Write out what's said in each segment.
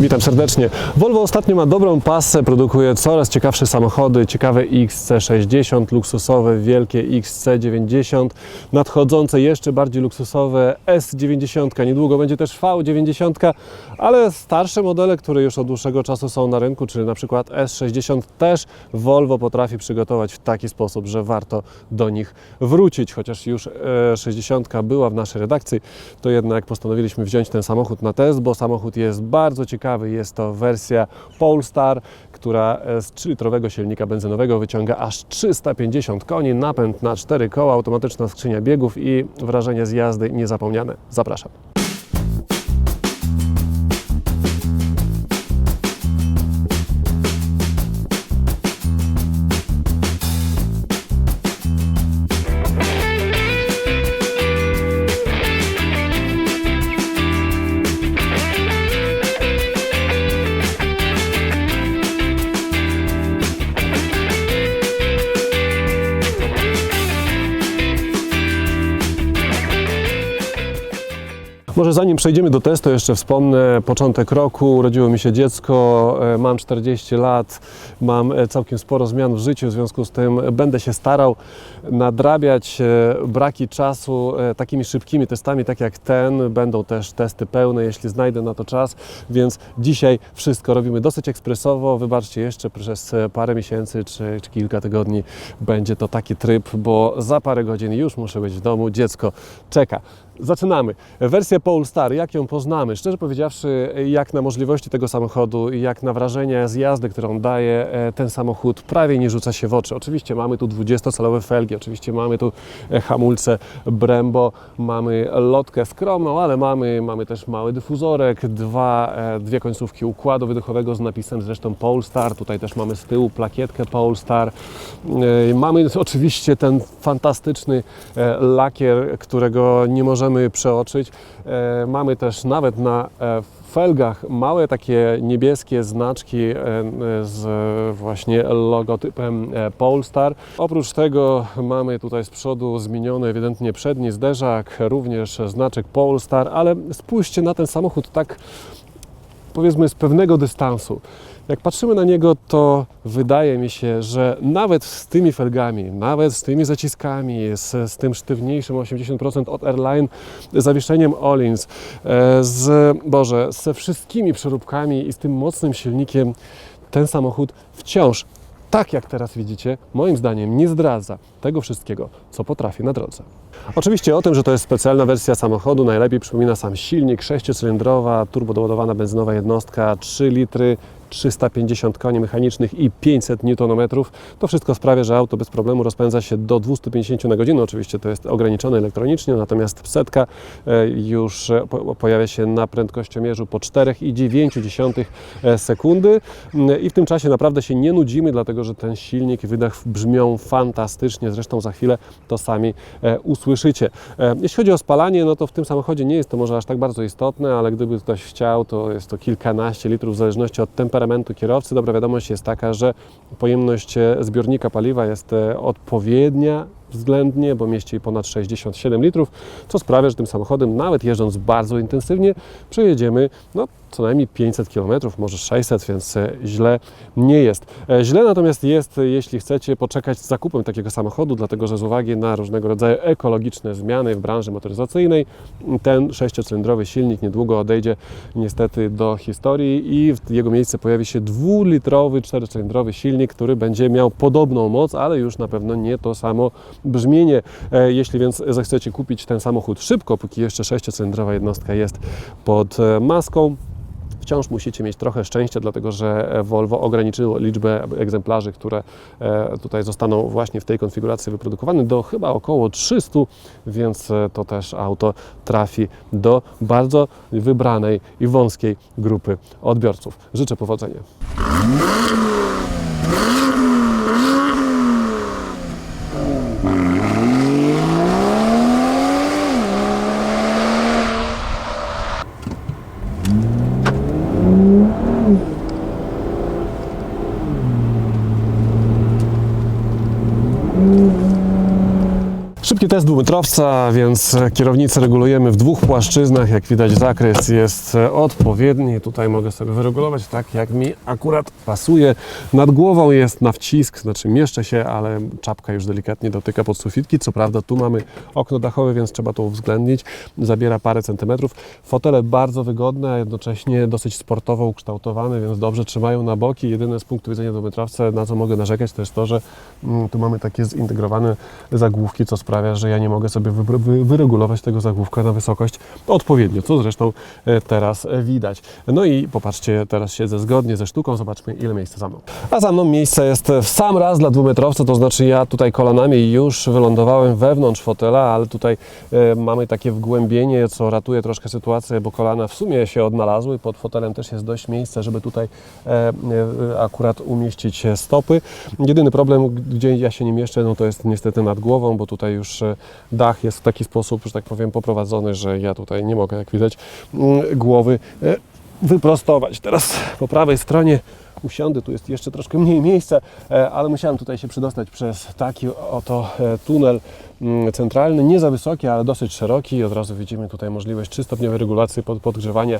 Witam serdecznie. Volvo ostatnio ma dobrą pasę, produkuje coraz ciekawsze samochody, ciekawe XC60, luksusowe, wielkie XC90, nadchodzące jeszcze bardziej luksusowe S90, niedługo będzie też V90, ale starsze modele, które już od dłuższego czasu są na rynku, czyli na przykład S60 też Volvo potrafi przygotować w taki sposób, że warto do nich wrócić, chociaż już e, 60 była w naszej redakcji, to jednak postanowiliśmy wziąć ten samochód na test, bo samochód jest bardzo ciekawy. Jest to wersja Polestar, która e, z 3-litrowego silnika benzynowego wyciąga aż 350 koni, napęd na 4 koła, automatyczna skrzynia biegów i wrażenie z jazdy niezapomniane. Zapraszam. Może zanim przejdziemy do testu, jeszcze wspomnę początek roku. Urodziło mi się dziecko, e, mam 40 lat, mam e, całkiem sporo zmian w życiu, w związku z tym będę się starał nadrabiać e, braki czasu takimi szybkimi testami, tak jak ten. Będą też testy pełne, jeśli znajdę na to czas, więc dzisiaj wszystko robimy dosyć ekspresowo. Wybaczcie jeszcze przez parę miesięcy czy, czy kilka tygodni będzie to taki tryb, bo za parę godzin już muszę być w domu, dziecko czeka. Zaczynamy. Wersję Polestar, jak ją poznamy? Szczerze powiedziawszy, jak na możliwości tego samochodu jak na wrażenia z jazdy, którą daje e, ten samochód, prawie nie rzuca się w oczy. Oczywiście mamy tu 20-calowe felgi, oczywiście mamy tu e, hamulce Brembo, mamy lotkę skromną, ale mamy, mamy też mały dyfuzorek, dwa, e, dwie końcówki układu wydechowego z napisem zresztą Polestar. Tutaj też mamy z tyłu plakietkę Polestar. Mamy oczywiście ten fantastyczny lakier, którego nie możemy przeoczyć. E, Mamy też nawet na e, felgach małe takie niebieskie znaczki e, z właśnie logotypem Polestar. Oprócz tego mamy tutaj z przodu zmieniony ewidentnie przedni zderzak, również znaczek Polestar, ale spójrzcie na ten samochód tak powiedzmy z pewnego dystansu. Jak patrzymy na niego, to wydaje mi się, że nawet z tymi felgami, nawet z tymi zaciskami, z, z tym sztywniejszym 80% od Airline zawieszeniem Olins, e, z, Boże, ze wszystkimi przeróbkami i z tym mocnym silnikiem, ten samochód wciąż, tak jak teraz widzicie, moim zdaniem nie zdradza tego wszystkiego, co potrafi na drodze. Oczywiście o tym, że to jest specjalna wersja samochodu, najlepiej przypomina sam silnik, sześciocylindrowa, turbodoładowana benzynowa jednostka, 3 litry, 350 koni mechanicznych i 500 Nm. To wszystko sprawia, że auto bez problemu rozpędza się do 250 na godzinę. Oczywiście to jest ograniczone elektronicznie, natomiast setka e, już e, po- pojawia się na prędkościomierzu po 4,9 e, sekundy Mm, i w tym czasie naprawdę się nie nudzimy, dlatego że ten silnik i wydech brzmią fantastycznie. Zresztą za chwilę to sami e, usłyszycie. E, Jeśli chodzi o spalanie, no to w tym samochodzie nie jest to może aż tak bardzo istotne, ale gdyby ktoś chciał, to jest to kilkanaście litrów w zależności od temperamentu kierowcy. Dobra wiadomość jest taka, że pojemność e, zbiornika paliwa jest odpowiednia względnie, bo mieści ponad 67 litrów, co sprawia, że tym samochodem, nawet jeżdżąc bardzo intensywnie, przejedziemy no, co najmniej 500 km, może 600, więc e, źle nie jest. E, Źle natomiast jest, e, jeśli chcecie poczekać z zakupem takiego samochodu, dlatego że z uwagi na różnego rodzaju ekologiczne zmiany w branży motoryzacyjnej, ten sześciocylindrowy silnik niedługo odejdzie niestety do historii i w jego miejsce pojawi się dwulitrowy, czterocylindrowy silnik, który będzie miał podobną moc, ale już na pewno nie to samo brzmienie. Jeśli więc zechcecie kupić ten samochód szybko, póki jeszcze sześciocylindrowa jednostka jest pod maską, Wciąż musicie mieć trochę szczęścia, dlatego że e, Volvo ograniczyło liczbę egzemplarzy, które e, tutaj zostaną właśnie w tej konfiguracji wyprodukowane do chyba około 300, więc e, to też auto trafi do bardzo wybranej i wąskiej grupy odbiorców. Życzę powodzenia. Szybki test dwumetrowca, więc kierownicę regulujemy w dwóch płaszczyznach. Jak widać zakres jest e, odpowiedni. Tutaj mogę sobie wyregulować tak, jak mi akurat pasuje. Nad głową jest na wcisk, znaczy mieszczę się, ale czapka już delikatnie dotyka pod sufitki. Co prawda tu mamy okno dachowe, więc trzeba to uwzględnić. Zabiera parę centymetrów. Fotele bardzo wygodne, a jednocześnie dosyć sportowo ukształtowane, więc dobrze trzymają na boki. Jedyne z punktu widzenia dwumetrowca, na co mogę narzekać, to jest to, że mm, tu mamy takie zintegrowane zagłówki, co sprawia, że ja nie mogę sobie wy, wy, wyregulować tego zagłówka na wysokość odpowiednio, co zresztą e, teraz e, widać. No i popatrzcie, teraz siedzę zgodnie ze sztuką, zobaczmy ile miejsca za mną. A za mną miejsce jest w sam raz dla dwumetrowca, to znaczy ja tutaj kolanami już wylądowałem wewnątrz fotela, ale tutaj e, mamy takie wgłębienie, co ratuje troszkę sytuację, bo kolana w sumie się odnalazły, pod fotelem też jest dość miejsca, żeby tutaj akurat umieścić stopy. Jedyny problem, gdzie ja się nie mieszczę, no to jest niestety nad głową, bo tutaj już dach jest w taki sposób, że tak powiem, poprowadzony, że ja tutaj nie mogę, jak widać, mm, głowy e, wyprostować. Teraz po prawej stronie usiądę, tu jest jeszcze troszkę mniej miejsca, e, ale musiałem tutaj się przedostać przez taki oto e, tunel mm, centralny, nie za wysoki, ale dosyć szeroki. Od razu widzimy tutaj możliwość trzystopniowej regulacji pod podgrzewania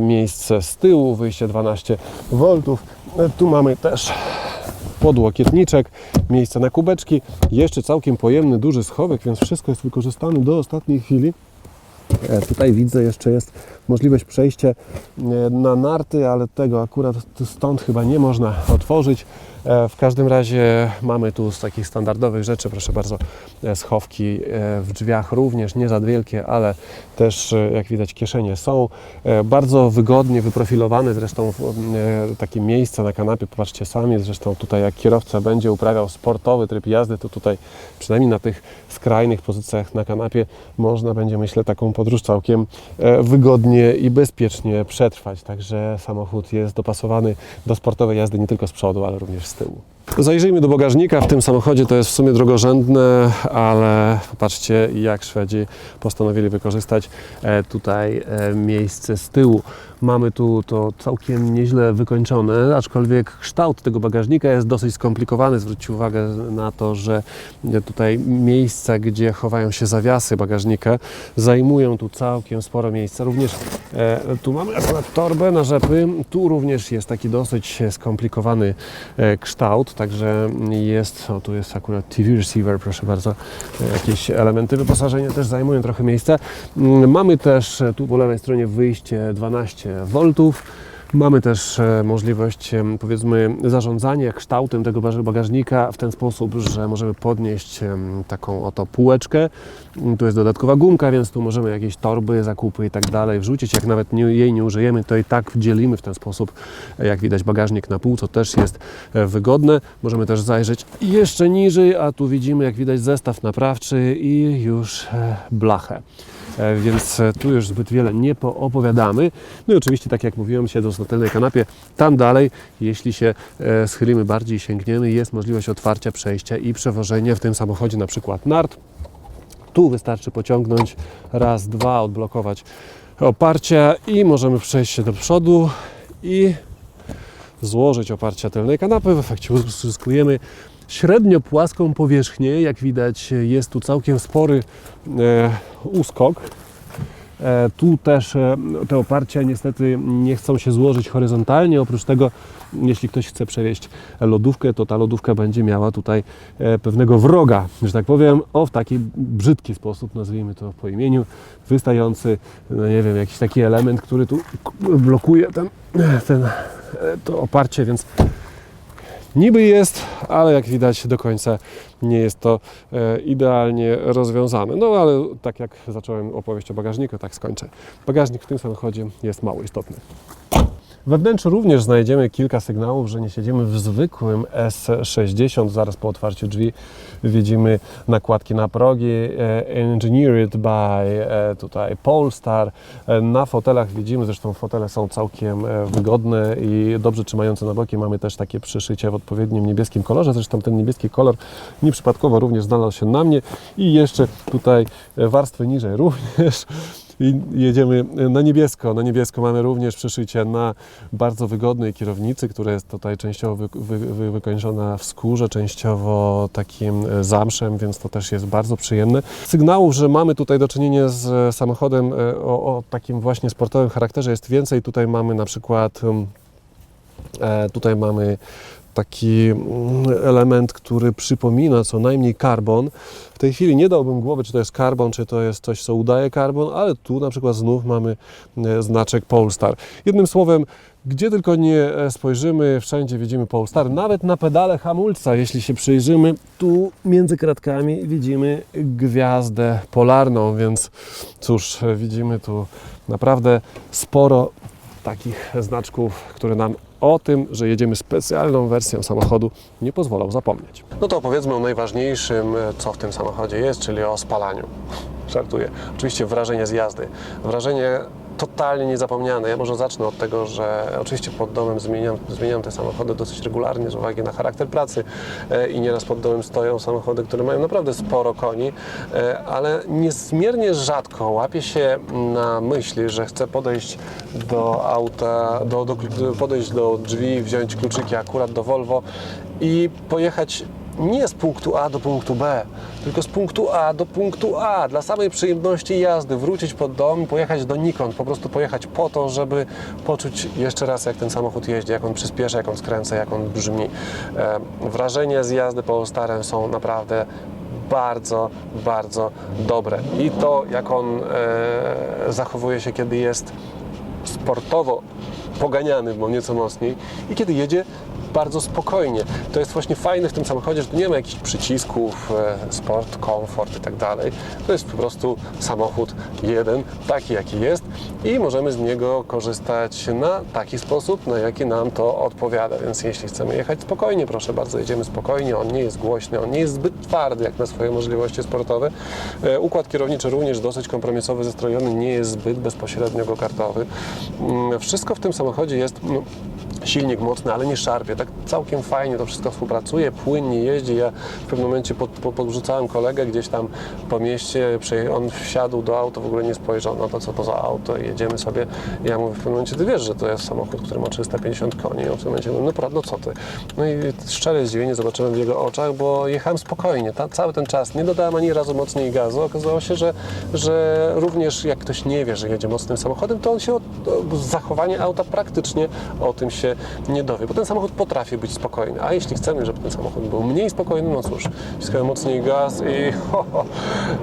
miejsce z tyłu, wyjście 12 V. Tu mamy też podłokietniczek, miejsce na kubeczki, jeszcze całkiem pojemny, duży schowek, więc wszystko jest wykorzystane do ostatniej chwili. E, Tutaj widzę jeszcze jest możliwość przejścia e, na narty, ale tego akurat stąd chyba nie można otworzyć. E, W każdym razie mamy tu z takich standardowych rzeczy, proszę bardzo, e, schowki w drzwiach również, nie za wielkie, ale też jak widać kieszenie są. Bardzo wygodnie wyprofilowane zresztą takie miejsce na kanapie, popatrzcie sami, zresztą tutaj jak kierowca będzie uprawiał sportowy tryb jazdy, to tutaj przynajmniej na tych skrajnych pozycjach na kanapie można będzie myślę taką podróż całkiem e, i bezpiecznie przetrwać. Także samochód jest dopasowany do sportowej jazdy nie tylko z przodu, ale również z tyłu. Zajrzyjmy do bagażnika. W tym samochodzie to jest w sumie drogorzędne, ale popatrzcie jak Szwedzi postanowili wykorzystać e, tutaj e, miejsce z tyłu. Mamy tu to całkiem nieźle wykończone, aczkolwiek kształt tego bagażnika jest dosyć skomplikowany. Zwróćcie uwagę na to, że tutaj miejsca, gdzie chowają się zawiasy bagażnika, zajmują tu całkiem sporo miejsca. Również e, tu mamy akurat torbę na rzepy. Tu również jest taki dosyć skomplikowany kształt, także jest, o tu jest akurat TV receiver, proszę bardzo, E, jakieś elementy wyposażenia też zajmują trochę miejsca. Mm, Mamy też e, tu po lewej stronie wyjście 12 V. Mamy też e, możliwość, em, powiedzmy, zarządzania kształtem tego bagaż- bagażnika w ten sposób, że możemy podnieść em, taką oto półeczkę. Mm, Tu jest dodatkowa gumka, więc tu możemy jakieś torby, zakupy i tak dalej wrzucić. Jak nawet jej nie użyjemy, to i tak wdzielimy w ten sposób, e, jak widać, bagażnik na pół, co też jest e, wygodne. Możemy też zajrzeć jeszcze niżej, a tu widzimy, jak widać, zestaw naprawczy i już e, blachę. E, Więc e, tu już zbyt wiele nie poopowiadamy. No i oczywiście, tak jak mówiłem, siedząc na tylnej kanapie, tam dalej, jeśli się e, schylimy bardziej i sięgniemy, jest możliwość otwarcia, przejścia i przewożenia w tym samochodzie na przykład nart. Tu wystarczy pociągnąć raz, dwa, odblokować oparcia i możemy przejść się do przodu i złożyć oparcia tylnej kanapy. W efekcie uzyskujemy średnio płaską powierzchnię. Jak widać jest tu całkiem spory e, uskok. E, tu też e, te oparcia niestety nie chcą się złożyć horyzontalnie. Oprócz tego, jeśli ktoś chce przewieźć lodówkę, to ta lodówka będzie miała tutaj e, pewnego wroga, że tak powiem, o w taki brzydki sposób, nazwijmy to po imieniu, wystający, no nie wiem, jakiś taki element, który tu blokuje ten, ten, to oparcie, więc Niby jest, ale jak widać do końca nie jest to e, idealnie rozwiązane. No ale tak jak zacząłem opowieść o bagażniku, tak skończę. Bagażnik w tym samochodzie jest mało istotny. We wnętrzu również znajdziemy kilka sygnałów, że nie siedzimy w zwykłym S60. Zaraz po otwarciu drzwi widzimy nakładki na progi e, Engineered by e, tutaj Polestar. E, Na fotelach widzimy, zresztą fotele są całkiem wygodne i dobrze trzymające na boki. Mamy też takie przyszycie w odpowiednim niebieskim kolorze. Zresztą ten niebieski kolor nieprzypadkowo również znalazł się na mnie. I jeszcze tutaj warstwy niżej również I jedziemy na niebiesko. Na niebiesko mamy również przeszycie na bardzo wygodnej kierownicy, która jest tutaj częściowo wy, wy, wy, wykończona w skórze, częściowo takim zamszem, więc to też jest bardzo przyjemne. Sygnałów, że mamy tutaj do czynienia z samochodem e, o, o takim właśnie sportowym charakterze jest więcej. Tutaj mamy na przykład em, e, tutaj mamy taki mm, element, który przypomina co najmniej karbon. W tej chwili nie dałbym głowy, czy to jest karbon, czy to jest coś, co udaje karbon, ale tu na przykład znów mamy e, znaczek Polestar. Jednym słowem, gdzie tylko nie e, spojrzymy, wszędzie widzimy Polestar. Nawet na pedale hamulca, jeśli się przyjrzymy, tu między kratkami widzimy gwiazdę polarną, więc cóż, widzimy tu naprawdę sporo takich znaczków, które nam o tym, że jedziemy specjalną wersją samochodu, nie pozwolą zapomnieć. No to powiedzmy o najważniejszym, co w tym samochodzie jest, czyli o spalaniu. Żartuję. Oczywiście wrażenie z jazdy. Wrażenie totalnie niezapomniane. Ja może zacznę od tego, że oczywiście pod domem zmieniam, zmieniam te samochody dosyć regularnie z uwagi na charakter pracy e, i nieraz pod domem stoją samochody, które mają naprawdę sporo koni, e, ale niezmiernie rzadko łapię się na myśli, że chcę podejść do auta, do, do, podejść do drzwi, wziąć kluczyki akurat do Volvo i pojechać nie z punktu A do punktu B, tylko z punktu A do punktu A, dla samej przyjemności jazdy, wrócić pod dom pojechać donikąd, po prostu pojechać po to, żeby poczuć jeszcze raz, jak ten samochód jeździ, jak on przyspiesza, jak on skręca, jak on brzmi. E, wrażenia z jazdy Polestarem są naprawdę bardzo, bardzo dobre. I to, jak on e, zachowuje się, kiedy jest sportowo poganiany, bo nieco mocniej i kiedy jedzie bardzo spokojnie. To jest właśnie fajne w tym samochodzie, że tu nie ma jakichś przycisków, e, sport, komfort i tak dalej. To jest po prostu samochód jeden, taki jaki jest i możemy z niego korzystać na taki sposób, na jaki nam to odpowiada. Więc jeśli chcemy jechać spokojnie, proszę bardzo, jedziemy spokojnie, on nie jest głośny, on nie jest zbyt twardy jak na swoje możliwości sportowe. E, Układ kierowniczy również dosyć kompromisowy, zestrojony, nie jest zbyt bezpośrednio go-kartowy. Mm, Wszystko w tym samochodzie jest no, silnik mocny, ale nie szarpie. Tak całkiem fajnie to wszystko współpracuje, płynnie jeździ. Ja w pewnym momencie pod, po- podrzucałem kolegę gdzieś tam po mieście, on wsiadł do auta, w ogóle nie spojrzał na to, co to za auto jedziemy sobie. Ja mówię w pewnym momencie, ty wiesz, że to jest samochód, który ma 350 koni. I w tym momencie mówi, no prawda, no co ty? No i szczere zdziwienie zobaczyłem w jego oczach, bo jechałem spokojnie, ta, cały ten czas. Nie dodałem ani razu mocniej gazu. Okazało się, że, że również jak ktoś nie wie, że jedzie mocnym samochodem, to on się od, o- zachowanie auta praktycznie o tym się nie dowie, bo ten samochód potrafi być spokojny, a jeśli chcemy, żeby ten samochód był mniej spokojny, no cóż, wciskamy mocniej gaz i ho, ho,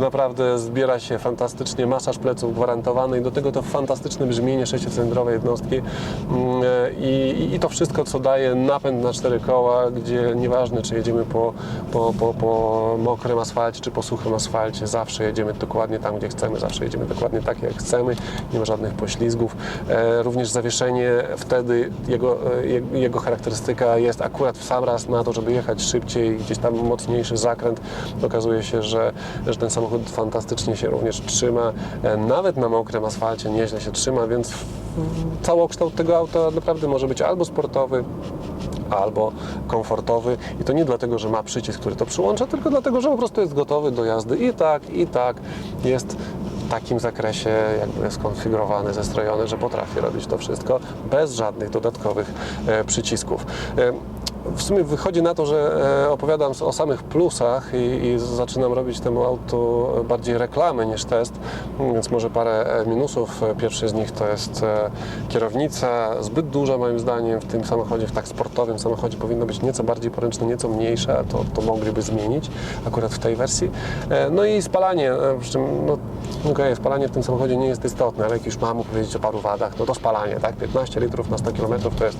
naprawdę zbiera się fantastycznie, masaż pleców gwarantowany i do tego to fantastyczne brzmienie sześciocylindrowej jednostki. Mm, i, i, i to wszystko, co daje napęd na cztery koła, gdzie nieważne, czy jedziemy po, po, po, po mokrym asfalcie, czy po suchym asfalcie, zawsze jedziemy dokładnie tam, gdzie chcemy, zawsze jedziemy dokładnie tak, jak chcemy, nie ma żadnych poślizgów. E, również zawieszenie wtedy, jego, e, je- jego charakterystyka jest akurat w sam raz na to, żeby jechać szybciej, gdzieś tam mocniejszy zakręt. Okazuje się, że, że ten samochód fantastycznie się również trzyma, e, nawet na mokrym asfalcie nieźle się trzyma, więc całokształt tego auta naprawdę może być albo sportowy, albo komfortowy. I to nie dlatego, że ma przycisk, który to przyłącza, tylko dlatego, że po prostu jest gotowy do jazdy. I tak, i tak jest takim zakresie jakby skonfigurowany, zestrojony, że potrafi robić to wszystko bez żadnych dodatkowych e, przycisków. E, w sumie wychodzi na to, że e, opowiadam o samych plusach i, i zaczynam robić temu autu bardziej reklamy niż test, więc może parę minusów. Pierwszy z nich to jest kierownica, zbyt duża moim zdaniem w tym samochodzie, w tak sportowym samochodzie powinno być nieco bardziej poręczne, nieco mniejsze, to, to mogliby zmienić akurat w tej wersji. No i spalanie, przy czym no, okej, spalanie w tym samochodzie nie jest istotne, ale jak już mam powiedzieć o paru wadach, no to spalanie, tak? 15 litrów na 100 km to jest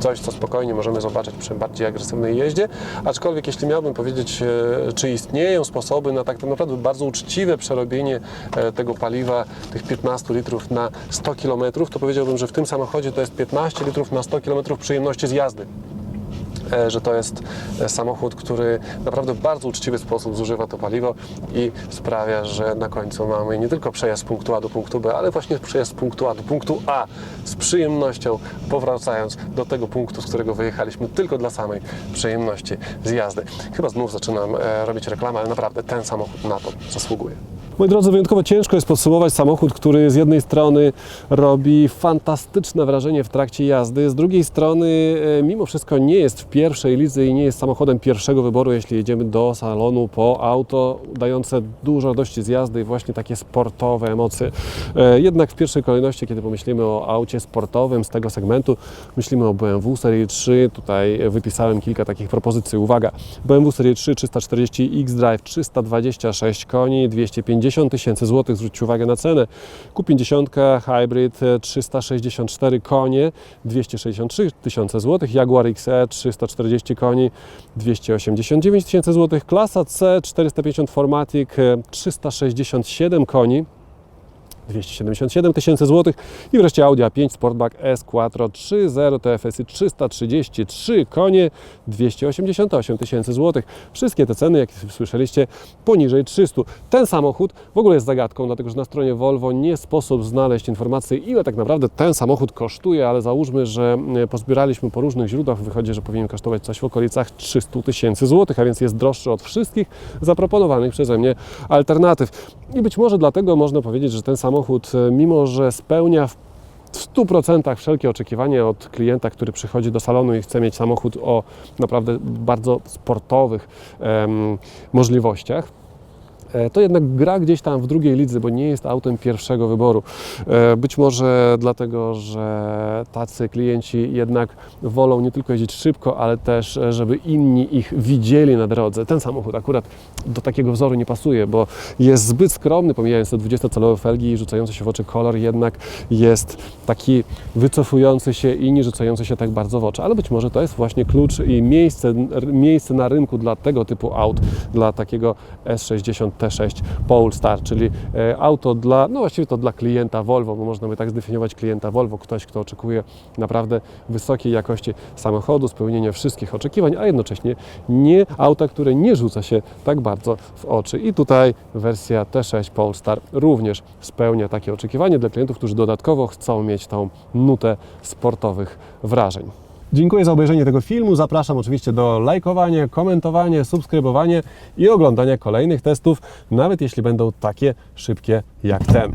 coś, co spokojnie możemy zobaczyć przy bardziej agresywnej jeździe, aczkolwiek jeśli miałbym powiedzieć, e, czy istnieją sposoby na tak naprawdę bardzo uczciwe przerobienie e, tego paliwa, tych 15 litrów na 100 km, to powiedziałbym, że w tym samochodzie to jest 15 litrów na 100 km przyjemności z jazdy że to jest e, samochód, który naprawdę w bardzo uczciwy sposób zużywa to paliwo i sprawia, że na końcu mamy nie tylko przejazd z punktu A do punktu B, ale właśnie przejazd z punktu A do punktu A z przyjemnością, powracając do tego punktu, z którego wyjechaliśmy tylko dla samej przyjemności z jazdy. Chyba znów zaczynam e, robić reklamę, ale naprawdę ten samochód na to zasługuje. Moi drodzy, wyjątkowo ciężko jest podsumować samochód, który z jednej strony robi fantastyczne wrażenie w trakcie jazdy, z drugiej strony e, mimo wszystko nie jest w pierwszej lidze i nie jest samochodem pierwszego wyboru, jeśli jedziemy do salonu po auto dające dużo radości z jazdy i właśnie takie sportowe emocje. E, Jednak w pierwszej kolejności, kiedy pomyślimy o aucie sportowym z tego segmentu, myślimy o BMW Serii 3. Tutaj wypisałem kilka takich propozycji. Uwaga, BMW Serii 3 340 X-Drive 326 koni, 250 tysięcy złotych. Zwróćcie uwagę na cenę. Q50 Hybrid e, 364 konie, 263 tysiące złotych. Jaguar XE 340 koni, 289 tysięcy złotych. Klasa C 450 Formatic e, 367 koni. 277 tysięcy złotych i wreszcie Audi A5 Sportback S Quattro 3.0 TFSI 333 konie 288 tysięcy złotych. Wszystkie te ceny, jak słyszeliście, poniżej 300. Ten samochód w ogóle jest zagadką, dlatego że na stronie Volvo nie sposób znaleźć informacji, ile tak naprawdę ten samochód kosztuje, ale załóżmy, że e, pozbieraliśmy po różnych źródłach, wychodzi, że powinien kosztować coś w okolicach 300 tysięcy złotych, a więc jest droższy od wszystkich zaproponowanych przeze mnie alternatyw. I być może dlatego można powiedzieć, że ten samochód, e, mimo że spełnia w w 100% wszelkie oczekiwania od klienta, który przychodzi do salonu i chce mieć samochód o naprawdę bardzo sportowych em, możliwościach, to jednak gra gdzieś tam w drugiej lidze, bo nie jest autem pierwszego wyboru. E, Być może dlatego, że tacy klienci jednak wolą nie tylko jeździć szybko, ale też, e, żeby inni ich widzieli na drodze. Ten samochód akurat do takiego wzoru nie pasuje, bo jest zbyt skromny, pomijając te 20-calowe felgi i rzucający się w oczy kolor, jednak jest taki wycofujący się i nie rzucający się tak bardzo w oczy. Ale być może to jest właśnie klucz i miejsce, miejsce na rynku dla tego typu aut, dla takiego S60 T6 Polestar, czyli e, auto dla, no właściwie to dla klienta Volvo, bo można by tak zdefiniować klienta Volvo, ktoś, kto oczekuje naprawdę wysokiej jakości samochodu, spełnienia wszystkich oczekiwań, a jednocześnie nie auta, które nie rzuca się tak bardzo w oczy. I tutaj wersja T6 Polestar również spełnia takie oczekiwanie dla klientów, którzy dodatkowo chcą mieć tą nutę sportowych wrażeń. Dziękuję za obejrzenie tego filmu. Zapraszam oczywiście do lajkowania, komentowania, subskrybowania i oglądania kolejnych testów, nawet jeśli będą takie szybkie jak ten.